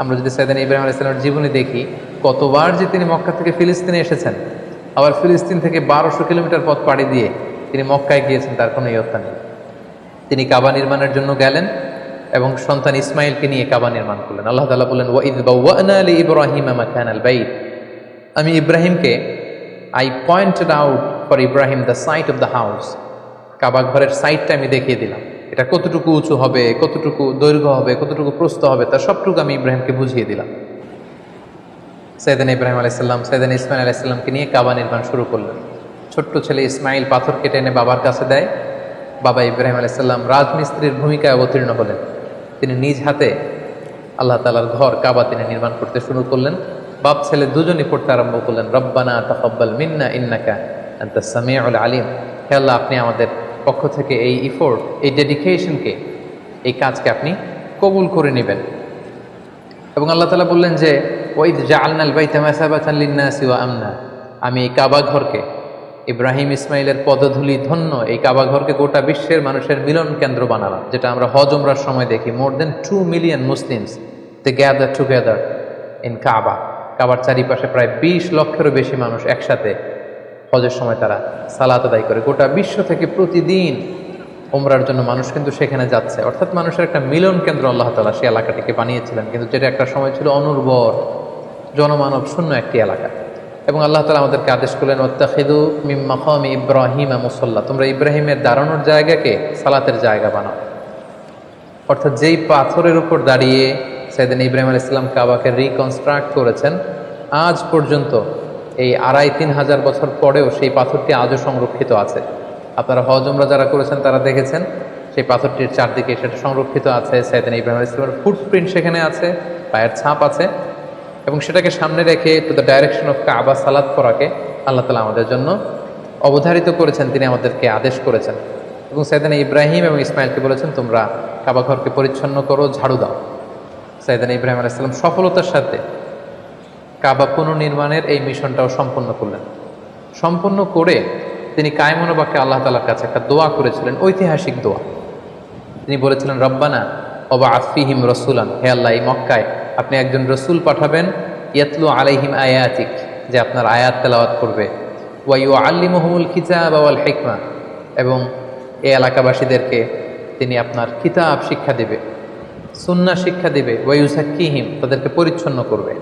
আমরা যদি সাইদান ইব্রাহিম আলাইসালামের জীবনী দেখি, কতবার যে তিনি মক্কা থেকে ফিলিস্তিনে এসেছেন, আবার ফিলিস্তিন থেকে বারোশো কিলোমিটার পথ পাড়ি দিয়ে তিনি মক্কায় গিয়েছেন, তার কোনো ইয়ত্তা নেই। তিনি কাবা নির্মাণের জন্য গেলেন এবং সন্তান ইসমাইলকে নিয়ে কাবা নির্মাণ করলেন। আল্লাহ তালা বললেন ওয়াইদ বাউওয়ানা আলী ইব্রাহিম মাকান আল বাইত। আমি ইব্রাহিমকে I pointed out for Ibrahim the site of the house Kaaba ঘরের সাইটটা আমি দেখিয়ে দিলাম। এটা কতটুকু উঁচু হবে, কতটুকু দৈর্ঘ্য হবে, কতটুকু প্রস্থ হবে, তার সবটুকু আমি ইব্রাহিমকে বুঝিয়ে দিলাম। সৈদান ইব্রাহিম আলাইসাল্লাম সৈদান ইসমাইল আলাইসাল্লামকে নিয়ে কাবা নির্মাণ শুরু করলেন। ছোট্ট ছেলে ইসমাইল পাথর কেটে এনে বাবার কাছে দেয়। বাবা ইব্রাহিম আলাইসাল্লাম রাজমিস্ত্রির ভূমিকায় অবতীর্ণ হলেন। তিনি নিজ হাতে আল্লাহ তালার ঘর কাবা তিনি নির্মাণ করতে শুরু করলেন। বাপ ছেলে দুজনই পড়তে আরম্ভ করলেন। রব্বানা তাফাব্বাল মিন্না ইন্নাকা আন্তা সামিউল আলিম। হে আল্লাহ, আপনি আমাদের পক্ষ থেকে এই ইফোর্ট এই ডেডিকেশনকে এই কাজকে আপনি কবুল করে নেবেন। এবং আল্লাহ তালা বললেন যে ওইদ জালনাল বাইতা মাসাবাতান লিন্নাসি ওয়া আমনা। আমি এই কাবা ঘরকে, ইব্রাহিম ইসমাইলের পদধূলি ধন্য, এই কাবা ঘরকে গোটা বিশ্বের মানুষের মিলন কেন্দ্র বানালাম, যেটা আমরা হজ উমরার সময় দেখি। More than two million Muslims they gather together in Kaaba কাবার চারিপাশে প্রায় বিশ লক্ষেরও বেশি মানুষ একসাথে হজের সময় তারা সালাত আদায় করে। গোটা বিশ্ব থেকে প্রতিদিন ওমরার জন্য মানুষ কিন্তু সেখানে যাচ্ছে। অর্থাৎ মানুষের একটা মিলন কেন্দ্র আল্লাহ তালা সেই এলাকাটিকে বানিয়েছিলেন। কিন্তু যেটা একটা সময় ছিল অনুর্বর, জনমানব শূন্য একটি এলাকা। এবং আল্লাহ তালা আমাদেরকে আদেশ করলেন ওত্তাখিদু মিম্মাখম ইব্রাহিম মুসল্লা। তোমরা ইব্রাহিমের দাঁড়ানোর জায়গাকে সালাতের জায়গা বানাও। অর্থাৎ যেই পাথরের উপর দাঁড়িয়ে সেদিন ইব্রাহিম আল ইসলাম কাবাকে রিকনস্ট্রাক্ট করেছেন, আজ পর্যন্ত এই আড়াই তিন হাজার বছর পরেও সেই পাথরটি আজও সংরক্ষিত আছে। আপনারা হজ উমরা যারা করেছেন, তারা দেখেছেন, সেই পাথরটির চারদিকে সেটা সংরক্ষিত আছে সাইদিন ইব্রাহিম ইসলামের ফুটপ্রিন্ট সেখানে আছে, পায়ের ছাপ আছে, এবং সেটাকে সামনে রেখে to the direction of Kaaba সালাদ করাকে আল্লাহ তালা আমাদের জন্য অবধারিত করেছেন, তিনি আমাদেরকে আদেশ করেছেন। এবং সাইদানা ইব্রাহিম এবং ইসমাইলকে বলেছেন, তোমরা কাবা ঘরকে পরিচ্ছন্ন করো, ঝাড়ু দাও। সাইদানা ইব্রাহিম আলাইসাল্লাম সফলতার সাথে কাবা পুনর্নির্মাণের এই মিশনটাও সম্পন্ন করলেন। সম্পন্ন করে তিনি কায়মনোবাকে আল্লাহ তালার কাছে একটা দোয়া করেছিলেন, ঐতিহাসিক দোয়া। তিনি বলেছিলেন, রব্বানা অবা আফিহিম রসুলান হে আল্লাহ, এই মক্কায় আপনি একজন রসুল পাঠাবেন, ইয়াতলু আলাইহিম আয়াতিক, যে আপনার আয়াত তেলাওয়াত করবে। ওয়াইউ আল্লিমহমুল কিতাব আওয়াল হেকমা, এবং এই এলাকাবাসীদেরকে তিনি আপনার কিতাব শিক্ষা দেবে সুন্না শিক্ষা দেবে। ওয়াইউসাক্কিহিম তাদেরকে পরিচ্ছন্ন করবে।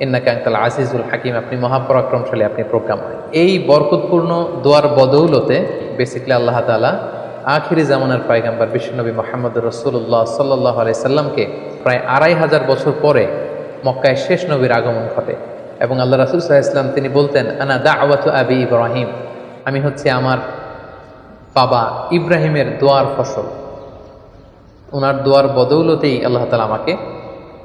ইন্নাকে আঙ্কাল আজিজুল হাকিম, আপনি মহাপরাক্রমশালী, আপনি প্রোগ্রাম এই বরকতপূর্ণ দোয়ার বদৌলতে বেসিকলি আল্লাহ তালা আখিরি জামানার পায়গাম্বার বিশ্বনবী মোহাম্মদ রসুল্লাহ সাল্লাহ আলাই সাল্লামকে প্রায় আড়াই হাজার বছর পরে মক্কায় শেষ নবীর আগমন ঘটে। এবং আল্লাহ রাসুল সাহা ইসলাম তিনি বলতেন, আনা দা আওয়াতু আবি ইব্রাহিম। আমি হচ্ছে আমার বাবা ইব্রাহিমের দোয়ার ফসল। ওনার দোয়ার বদৌলতেই আল্লাহ তালা আমাকে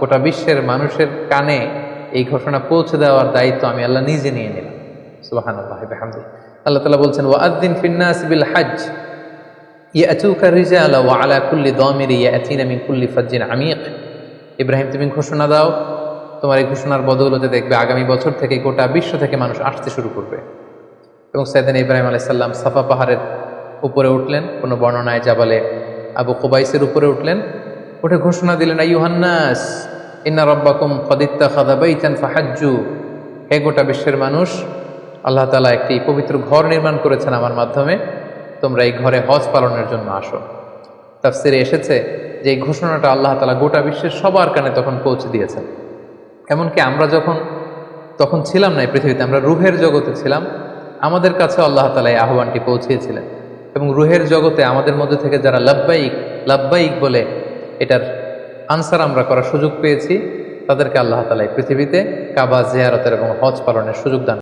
গোটা বিশ্বের মানুষের কানে এই ঘোষণা পৌঁছে দেওয়ার দায়িত্ব আমি আল্লাহ নিজে নিয়ে নিলাম। সুবাহান আল্লাহ হামদি আল্লাহ তালা বলছেন ওয়াদ্দিন ফিন্নাস বিল হাজ ইয়াচুকা রিজালা ওয়া আলা কুল্লি দমির ইয়াতিনা মিন কুল্লি ফাজ্জিন আমিক। ইব্রাহিম, তুমি ঘোষণা দাও। তোমার এই ঘোষণার বদৌলতে দেখবে আগামী বছর থেকে গোটা বিশ্ব থেকে মানুষ আসতে শুরু করবে। এবং সাইদিন ইব্রাহিম আলাইসাল্লাম সাফা পাহাড়ের উপরে উঠলেন। কোনো বর্ণনায় জাবালে আবু কুবাইসের উপরে উঠলেন। উঠে ঘোষণা দিলেন আইহান্নাস ইন্না রব্বাকুম কদিত্তা খাদা বাইচান ফাহাজ্জু। হে গোটা বিশ্বের মানুষ, আল্লাহ তালা একটি পবিত্র ঘর নির্মাণ করেছেন আমার মাধ্যমে। তোমরা এই ঘরে হজ পালনের জন্য আসো। তাফসিরে এসেছে যে এই ঘোষণাটা আল্লাহ তালা গোটা বিশ্বের সবার কানে তখন পৌঁছে দিয়েছেন। এমনকি আমরা যখন, তখন ছিলাম না এই পৃথিবীতে, আমরা রুহের জগতে ছিলাম, আমাদের কাছে আল্লাহ তালা এই আহ্বানটি পৌঁছিয়েছিলেন। এবং রুহের জগতে আমাদের মধ্যে থেকে যারা লাব্বাইক লাব্বাইক বলে এটার আনসার আমরা করার সুযোগ পেয়েছি। তাদেরকে আল্লাহ তালা পৃথিবীতে কাবা জিয়ারতের এবং হজ পালনের সুযোগ দান